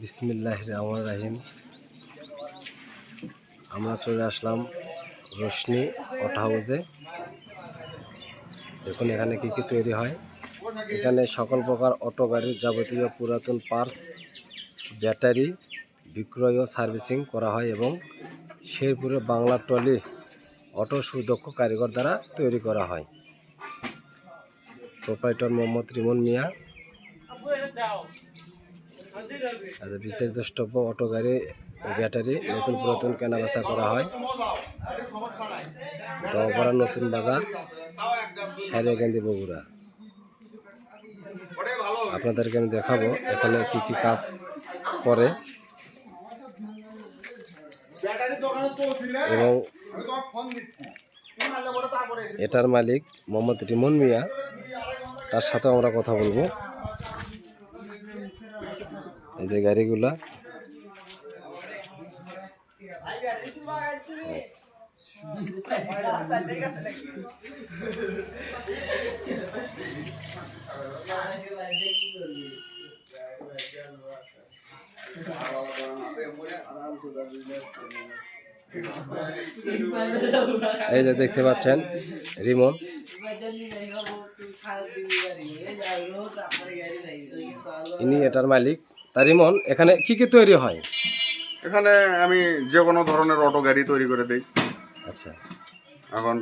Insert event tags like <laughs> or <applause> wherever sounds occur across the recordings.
বিসমিল্লাহ রহমান রাহিম। আমরা চলে আসলাম রোশনি অটো হাউসে। দেখুন এখানে কি কি তৈরি হয়। এখানে সকল প্রকার অটো গাড়ির যাবতীয় পুরাতন পার্স ব্যাটারি, বিক্রয় ও সার্ভিসিং করা হয় এবং শেরপুরে বাংলা ট্রলি অটো সুদক্ষ কারিগর দ্বারা তৈরি করা হয়। প্রোপাইটর মোহাম্মদ রিমন মিয়া। আচ্ছা বিশেষ দ্রষ্টব্য, অটো গাড়ি, ব্যাটারি, নতুন পুরাতন কেনাবেচা করা হয়। নতুন বাজার সারিয়াকান্দি বগুড়া। আপনাদেরকে আমি দেখাবো এখানে কি কি কাজ করে। এবং এটার মালিক মোহাম্মদ রিমন মিয়া। তার সাথে আমরা কথা বলব। এই যে গাড়িগুলা। এই যে দেখতে পাচ্ছেন রিমন ইনি এটার মালিক। তা রিমন এখানে কি কি তৈরি হয়? এখানে আমি যে কোনো ধরনের অটো গাড়ি তৈরি করে দিই। আচ্ছা। এখন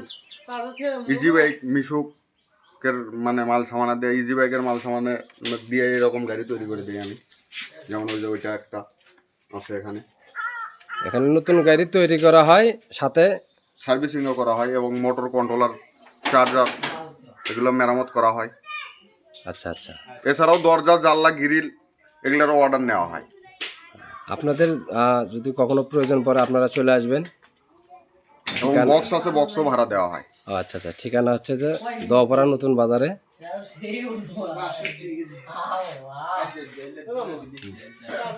ইজি বাইক মিশুকের মানে মাল সামানা দিয়ে ইজি বাইকের মাল সামানে দিয়ে এরকম গাড়ি তৈরি করে দিই আমি। যেমন ওই যে ওইটা একটা আছে এখানে। এখানে নতুন গাড়ি তৈরি করা হয় সাথে সার্ভিসিংও করা হয় এবং মোটর কন্ট্রোলার চার্জার এগুলো মেরামত করা হয়। আচ্ছা আচ্ছা। এছাড়াও দরজা জানলা গ্রিল এগুলোরও অর্ডার নেওয়া হয়। আপনাদের যদি কখনো প্রয়োজন পড়ে আপনারা চলে আসবেন। এবং বক্স আছে বক্সও ভাড়া দেওয়া হয়। আচ্ছা আচ্ছা। ঠিকানা হচ্ছে যে দহপাড়া নতুন বাজারে। <laughs>